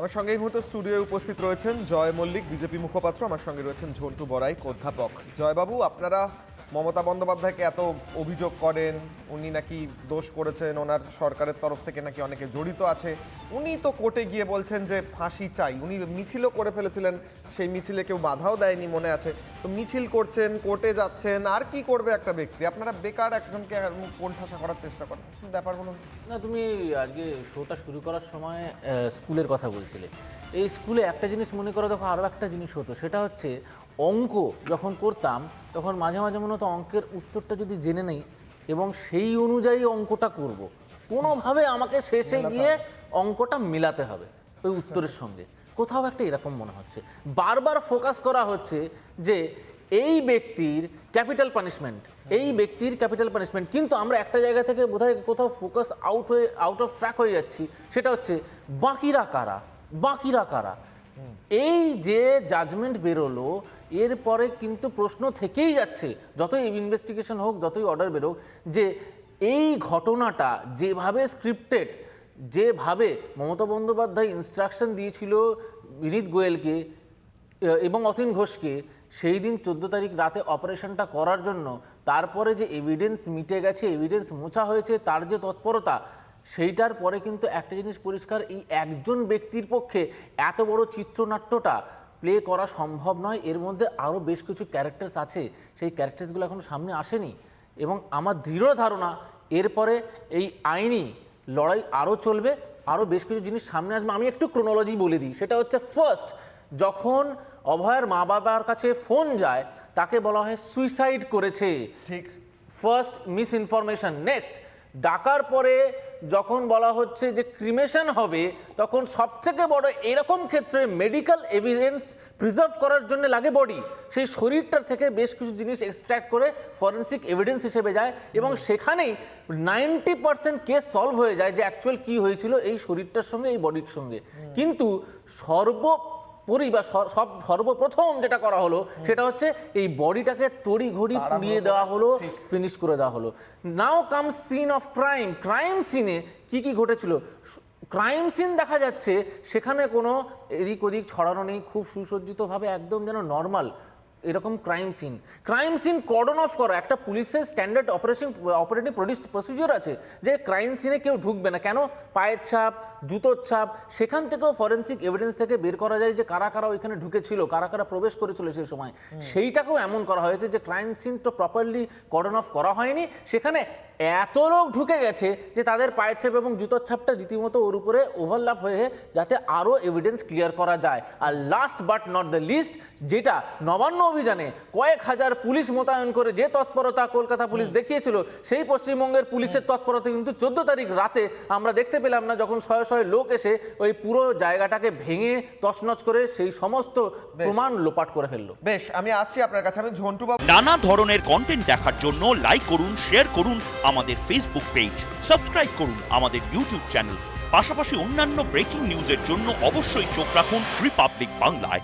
আমার সঙ্গে এই মুহূর্তে স্টুডিওয়ে উপস্থিত রয়েছেন জয় মল্লিক, বিজেপি মুখপাত্র। আমার সঙ্গে রয়েছেন ঝন্টু বড়াই, অধ্যাপক। জয়বাবু, আপনারা মমতা বন্দ্যোপাধ্যায়কে এত অভিযোগ করেন, উনি নাকি দোষ করেছেন, ওনার সরকারের তরফ থেকে নাকি অনেকে জড়িত আছে। উনি তো কোর্টে গিয়ে বলছেন যে ফাঁসি চাই। উনি মিছিলও করে ফেলেছিলেন, সেই মিছিলে কেউ বাধাও দেয়নি মনে আছে। তো মিছিল করছেন, কোর্টে যাচ্ছেন, আর কি করবে একটা ব্যক্তি? আপনারা বেকার একজনকে কোণঠাসা করার চেষ্টা করেন। ব্যাপার বলুন? না, তুমি আজকে শোটা শুরু করার সময় স্কুলের কথা বলছিলে। এই স্কুলে একটা জিনিস মনে করো দেখো আরও একটা জিনিস হতো। সেটা হচ্ছে অঙ্ক যখন করতাম তখন মাঝে মাঝে মনে হতো অঙ্কের উত্তরটা যদি জেনে নেই এবং সেই অনুযায়ী অঙ্কটা করব। কোনোভাবে আমাকে শেষে গিয়ে অঙ্কটা মেলাতে হবে ওই উত্তরের সঙ্গে। কোথাও একটা এরকম মনে হচ্ছে। বারবার ফোকাস করা হচ্ছে যে এই ব্যক্তির ক্যাপিটাল পানিশমেন্ট এই ব্যক্তির ক্যাপিটাল পানিশমেন্ট কিন্তু আমরা একটা জায়গা থেকে বোধহয় কোথাও ফোকাস আউট হয়ে আউট অফ ট্র্যাক হয়ে যাচ্ছি সেটা হচ্ছে বাকিরা কারা? বাকিরা কারা? এই যে জাজমেন্ট বেরোলো, এরপরে কিন্তু প্রশ্ন থেকেই যাচ্ছে, যতই ইনভেস্টিগেশন হোক, যতই অর্ডার বেরোক, যে এই ঘটনাটা যেভাবে স্ক্রিপ্টেড যেভাবে মমতা বন্দ্যোপাধ্যায় ইনস্ট্রাকশন দিয়েছিল বিনীত গোয়েলকে এবং অতীন ঘোষকে, সেই দিন চোদ্দ তারিখ রাতে অপারেশনটা করার জন্য, তারপরে যে এভিডেন্স মিটে গেছে এভিডেন্স মোছা হয়েছে, তার যে তৎপরতা সেইটার পরে কিন্তু একটা জিনিস পরিষ্কার এই একজন ব্যক্তির পক্ষে এত বড় চিত্রনাট্যটা প্লে করা সম্ভব নয়। এর মধ্যে আরও বেশ কিছু ক্যারেক্টার্স আছে। সেই ক্যারেক্টার্সগুলো এখনও সামনে আসেনি। এবং আমার দৃঢ় ধারণা এরপরে এই আইনি লড়াই আরও চলবে আরও বেশ কিছু জিনিস সামনে আসবে। আমি একটু ক্রোনোলজি বলে দিই। সেটা হচ্ছে ফার্স্ট যখন অভয়ের মা বাবার কাছে ফোন যায় তাকে বলা হয় সুইসাইড করেছে। ঠিক। ফার্স্ট মিস ইনফরমেশন নেক্সট ডাকার পরে যখন বলা হচ্ছে যে ক্রিমেশন হবে, তখন সবথেকে বড় এরকম ক্ষেত্রে মেডিকেল এভিডেন্স প্রিজার্ভ করার জন্য লাগে বডি সেই শরীরটার থেকে বেশ কিছু জিনিস এক্সট্র্যাক্ট করে ফরেন্সিক এভিডেন্স হিসেবে যায় এবং সেখানেই নাইনটি পার্সেন্ট কেস সলভ হয়ে যায় যে অ্যাকচুয়াল কি হয়েছিল এই শরীরটার সঙ্গে, এই বডির সঙ্গে। কিন্তু সর্ব পরি বা সব সর্বপ্রথম যেটা করা হলো সেটা হচ্ছে এই বডিটাকে তড়ি ঘড়ি পুড়িয়ে দেওয়া হলো ফিনিশ করে দেওয়া হলো। Now come scene of crime crime সিনে কি কি ঘটেছিল? ক্রাইম সিন দেখা যাচ্ছে সেখানে কোনো এদিক ওদিক ছড়ানো নেই খুব সুসজ্জিতভাবে একদম যেন নর্মাল এরকম crime scene crime scene cordon off করা। একটা পুলিশের স্ট্যান্ডার্ড অপারেশন অপারেটিভ প্রসিডিওর আছে যে ক্রাইম সিনে কেউ ঢুকবে না। কেন? পায়ের ছাপ জুতোর ছাপ সেখান থেকেও ফরেন্সিক এভিডেন্স থেকে বের করা যায় যে কারা কারা ওইখানে ঢুকেছিল কারা কারা প্রবেশ করেছিল সেই সময়। সেইটাকেও এমন করা হয়েছে যে ক্রাইম সিন তো প্রপারলি কর্ডন অফ করা হয়নি। সেখানে এত লোক ঢুকে গেছে যে তাদের পায়ের ছাপ এবং জুতোর ছাপটা রীতিমতো ওর উপরে ওভারল্যাপ হয়ে যাতে আরও এভিডেন্স ক্লিয়ার করা যায়। আর last but not the least যেটা নবান্ন অভিযানে কয়েক হাজার পুলিশ মোতায়েন করে যে তৎপরতা কলকাতা পুলিশ দেখিয়েছিল সেই পশ্চিমবঙ্গের পুলিশের তৎপরতা কিন্তু চোদ্দ তারিখ রাতে আমরা দেখতে পেলাম না যখন শয়ে শয়ে লোক এসে ওই পুরো জায়গাটাকে ভেঙে তছনছ করে সেই সমস্ত প্রমাণ লোপাট করে ফেলল। বেশ আমি আসছি আপনার কাছে। আমি ঝন্টু বাবু নানা ধরনের কন্টেন্ট দেখার জন্য লাইক করুন শেয়ার করুন আমাদের ফেসবুক পেজ সাবস্ক্রাইব করুন আমাদের ইউটিউব চ্যানেল পাশাপাশি অন্যান্য ব্রেকিং নিউজের জন্য অবশ্যই চোখ রাখুন রিপাবলিক বাংলায়